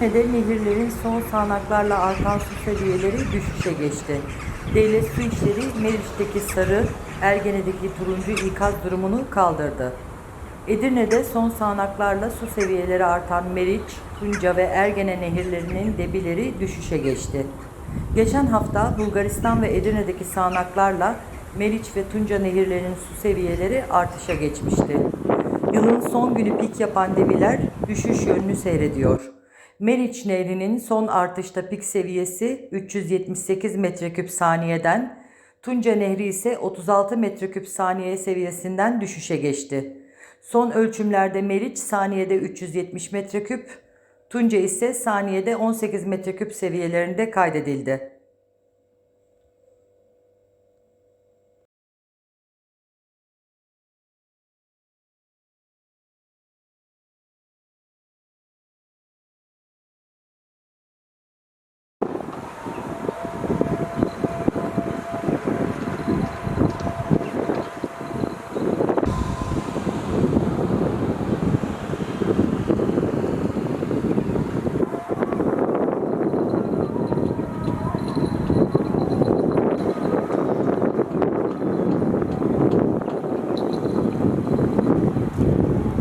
Edirne'de nehirlerin son sağanaklarla artan su seviyeleri düşüşe geçti. Devlet Su İşleri Meriç'teki sarı, Ergene'deki turuncu ikaz durumunu kaldırdı. Edirne'de son sağanaklarla su seviyeleri artan Meriç, Tunca ve Ergene nehirlerinin debileri düşüşe geçti. Geçen hafta Bulgaristan ve Edirne'deki sağanaklarla Meriç ve Tunca nehirlerinin su seviyeleri artışa geçmişti. Yılın son günü pik yapan debiler düşüş yönünü seyrediyor. Meriç Nehri'nin son artışta pik seviyesi 378 metreküp saniyeden, Tunca Nehri ise 36 metreküp saniye seviyesinden düşüşe geçti. Son ölçümlerde Meriç saniyede 370 metreküp, Tunca ise saniyede 18 metreküp seviyelerinde kaydedildi.